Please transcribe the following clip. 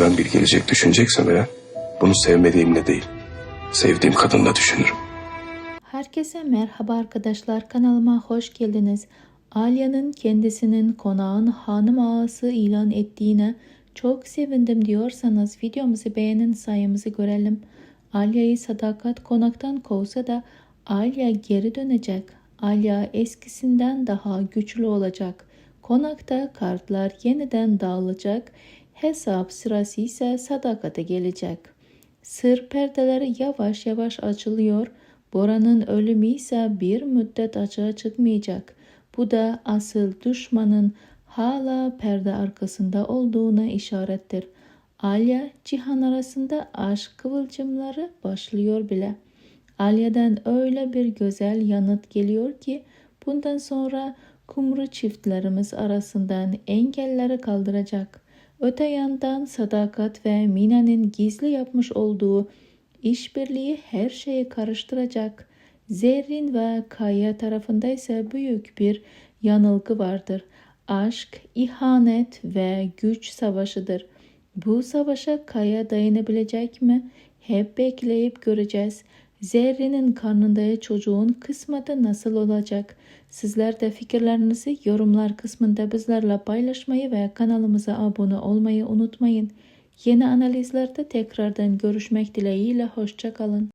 Ben bir gelecek düşüneceksem eğer bunu sevmediğimle değil, sevdiğim kadınla düşünürüm. Herkese merhaba arkadaşlar kanalıma hoş geldiniz. Alya'nın kendisinin konağın hanım ağası ilan ettiğine çok sevindim diyorsanız videomuzu beğenin sayımızı görelim. Alya'yı sadakat konaktan kovsa da Alya geri dönecek. Alya eskisinden daha güçlü olacak. Konakta kartlar yeniden dağılacak. Hesap sırası ise sadakate gelecek. Sır perdeleri yavaş yavaş açılıyor. Bora'nın ölümü ise bir müddet açığa çıkmayacak. Bu da asıl düşmanın hala perde arkasında olduğuna işarettir. Alya, Cihan arasında aşk kıvılcımları başlıyor bile. Alya'dan öyle bir güzel yanıt geliyor ki bundan sonra kumru çiftlerimiz arasından engelleri kaldıracak. Öte yandan Sadakat ve Mina'nın gizli yapmış olduğu işbirliği her şeyi karıştıracak. Zerrin ve Kaya tarafında ise büyük bir yanılgı vardır. Aşk, ihanet ve güç savaşıdır. Bu savaşa Kaya dayanabilecek mi? Hep bekleyip göreceğiz. Zerrin'in karnındaki çocuğun kısmeti nasıl olacak? Sizler de fikirlerinizi yorumlar kısmında bizlerle paylaşmayı ve kanalımıza abone olmayı unutmayın. Yeni analizlerde tekrardan görüşmek dileğiyle hoşçakalın.